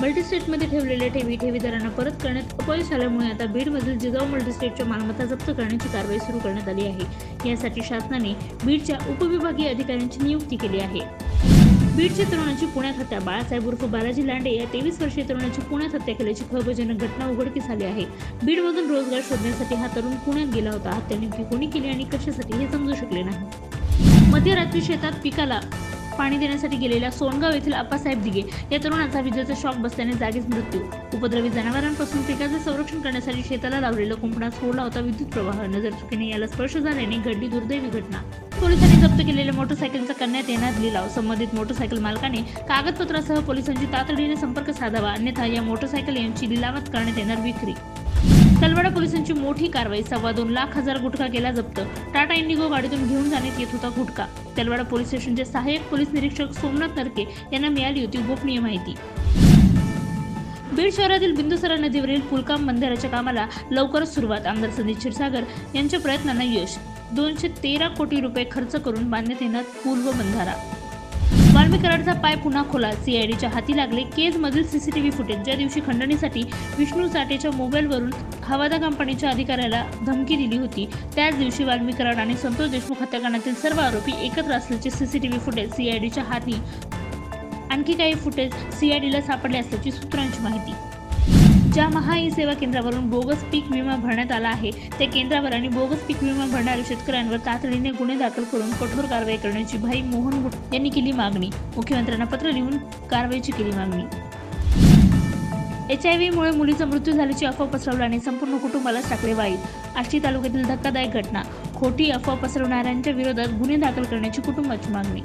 मल्टीस्टेटमध्ये ठेवलेल्या ठेवी ठेवीदारांना परत करण्यात अपयश आल्यामुळे आता बीडमधील जिजाऊ मल्टीस्टेटच्या मालमत्ता जप्त करण्याची कारवाई सुरू करण्यात आली आहे. यासाठी शासनाने बीडच्या उपविभागीय अधिकाऱ्यांची नियुक्ती केली आहे. बीडच्या तरुणाची पुण्यात हत्या बाळासाहेब उर्फ बालाजी लांडे या तेवीस वर्षीय तरुणाची पुण्यात हत्या केल्याची खळबळजनक घटना उघडकीस आली आहे. बीडमधून रोजगार शोधण्यासाठी हा तरुण पुण्यात गेला होता. हत्या नेमकी कोणी केली आणि कशासाठी हे समजू शकले नाही. मध्यरात्री शेतात पिकाला पाणी देण्यासाठी गेलेल्या सोनगाव येथील अप्पासाहेब दिगे या तरुणाचा विजेचा शॉक बसल्याने जागीच मृत्यू. उपद्रवी जनावरांपासून पिकाचे संरक्षण करण्यासाठी शेताला लावलेला कुंपणा सोडला होता विद्युत प्रवाह. नजर चुकीने याला स्पर्श झाल्याने घडली दुर्दैवी घटना. पोलिसांनी जप्त केलेल्या मोटरसायकलचा करण्यात येणार लिलाव. संबंधित मोटरसायकल मालकाने कागदपत्रासह पोलिसांची तातडीने संपर्क साधावा. अन्यथा या मोटरसायकल यांची लिलावात करण्यात येणार विक्री. तलवाडा पोलिसांची मोठी कारवाई सव्वा दोन लाख हजार गुटखा केला जप्त. टाटा इंडिगो गाडीतून घेऊन जाण्यात येत होता गुटखा. तलवाडा पोलीस स्टेशनचे सहाय्यक पोलीस निरीक्षक सोमनाथ नरके यांना मिळाली होती गोपनीय माहिती. बीड शहरातील बिंदुसरा नदीवरील पुलकाम मंदिराच्या कामाला लवकरच सुरुवात आमदार संदीप क्षीरसागर यांच्या प्रयत्नांना यश. दोनशे तेरा कोटी रुपये खर्च करून बांधण्यात येणार पूर्व बंधारा. वाल्मी कराडचा पाय पुन्हा खोला. सीआयडीच्या हाती लागले केज मधील सीसीटीव्ही फुटेज ज्या दिवशी खंडणीसाठी विष्णू साठेच्या मोबाईलवरून हवादा कंपनीच्या अधिकाऱ्याला धमकी दिली होती त्याच दिवशी वाल्मी कराड आणि संतोष देशमुख हत्याकांडातील सर्व आरोपी एकत्र असल्याचे सीसीटीव्ही फुटेज सीआयडीच्या हाती आणखी काही फुटेज सीआयडीला सापडले असल्याची सूत्रांची माहिती. ज्या महा ई सेवा केंद्रावरून बोगस पीक विमा भरण्यात आला आहे. त्या केंद्रावर आणि बोगस पीक विमा भरणाऱ्या शेतकऱ्यांवर तातडीने गुन्हे दाखल करून कठोर कारवाई करण्याची भाई मोहन यांनी केली मागणी. मुख्यमंत्र्यांना पत्र लिहून कारवाईची केली मागणी. एच आय व्हीमुळे मुलीचा मृत्यू झाल्याची अफवा पसरवल्याने संपूर्ण कुटुंबालाच टाकले वाईट. आष्टी तालुक्यातील धक्कादायक घटना. खोटी अफवा पसरवणाऱ्यांच्या विरोधात गुन्हे दाखल करण्याची कुटुंबाची मागणी.